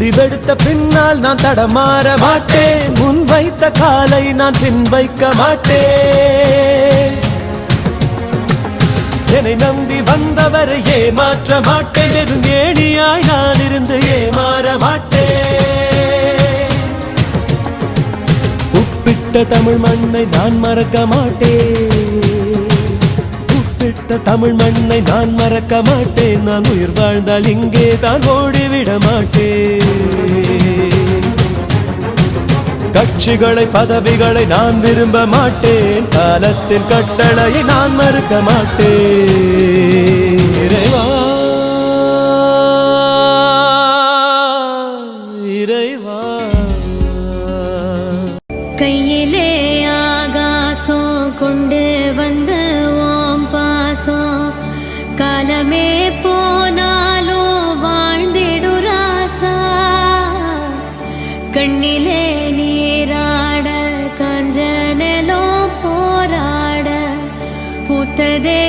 முடிவெடுத்த பின்னால் நான் தடமாற மாட்டேன். முன் வைத்த காலை நான் பின் வைக்க மாட்டேன். என்னை நம்பி வந்தவரை ஏமாற்ற மாட்டேன். நெருங்கேணியாய் நான் இருந்து ஏமாற மாட்டேன். உப்பிட்ட தமிழ் மண்ணை நான் மறக்க மாட்டேன். உப்பிட்ட தமிழ் மண்ணை நான் மறக்க மாட்டேன். நான் உயிர் வாழ்ந்தால் இங்கே தான் ஓடிவிட மாட்டேன். கட்சிகளை பதவிகளை நான் விரும்ப மாட்டேன். காலத்தின் கட்டளையை நான் மறுக்க மாட்டேன். இறைவா இறைவா. கையிலே காலமே போனாலோ வாழ்ந்திடு ராசா கண்ணிலே நீராட கஞ்சனலோ போராட பூத்ததே